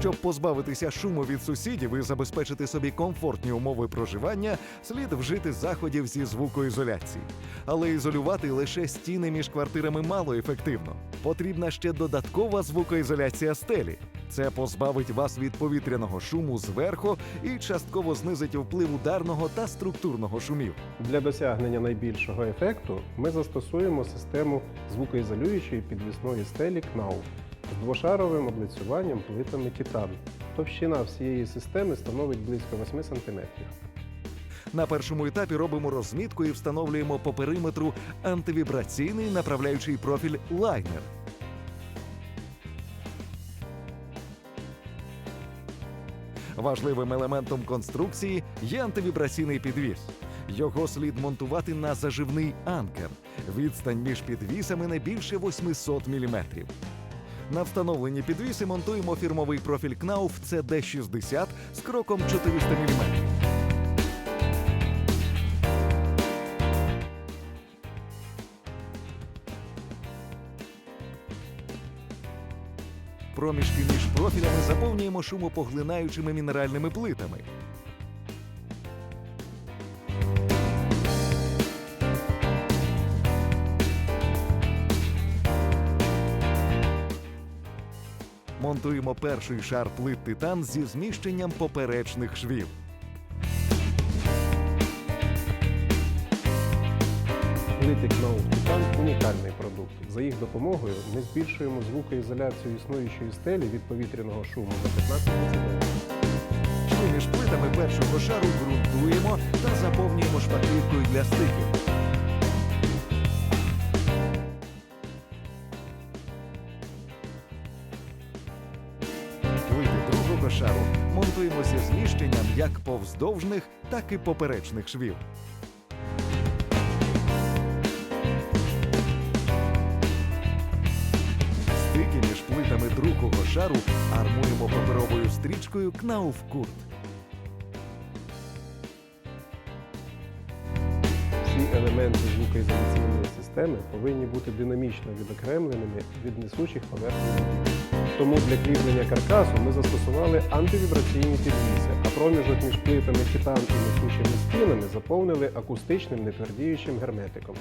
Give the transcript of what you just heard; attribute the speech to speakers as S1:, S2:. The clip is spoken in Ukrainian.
S1: Щоб позбавитися шуму від сусідів і забезпечити собі комфортні умови проживання, слід вжити заходів зі звукоізоляції. Але ізолювати лише стіни між квартирами мало ефективно. Потрібна ще додаткова звукоізоляція стелі. Це позбавить вас від повітряного шуму зверху і частково знизить вплив ударного та структурного шумів.
S2: Для досягнення найбільшого ефекту ми застосуємо систему звукоізолюючої підвісної стелі КНАУ двошаровим облицюванням плитами титан. Товщина всієї системи становить близько 8 см.
S1: На першому етапі робимо розмітку і встановлюємо по периметру антивібраційний направляючий профіль лайнер. Важливим елементом конструкції є антивібраційний підвіс. Його слід монтувати на заживний анкер. Відстань між підвісами не більше 800 мм. На встановлені підвіси монтуємо фірмовий профіль Knauf CD60 з кроком 400 мм. Проміжки між профілями заповнюємо шумопоглинаючими мінеральними плитами. Монтуємо перший шар плит титан зі зміщенням поперечних швів.
S2: Плити КНАУ титан унікальний продукт. За їх допомогою ми збільшуємо звукоізоляцію існуючої стелі від повітряного шуму до 15 дБ.
S1: Шви між плитами першого шару ґрунтуємо та заповнюємо шпаклівкою для стиків. Шару монтуємося зміщенням як повздовжних, так і поперечних швів. Стики між плитами другого шару армуємо паперовою стрічкою Кнауфкурт.
S2: Елементи звукоізоляційної системи повинні бути динамічно відокремленими від несучих поверхень. Тому для кріплення каркасу ми застосували антивібраційні підвіси, а проміжок між плитами титан і несучими стінами заповнили акустичним нетвердіючим герметиком.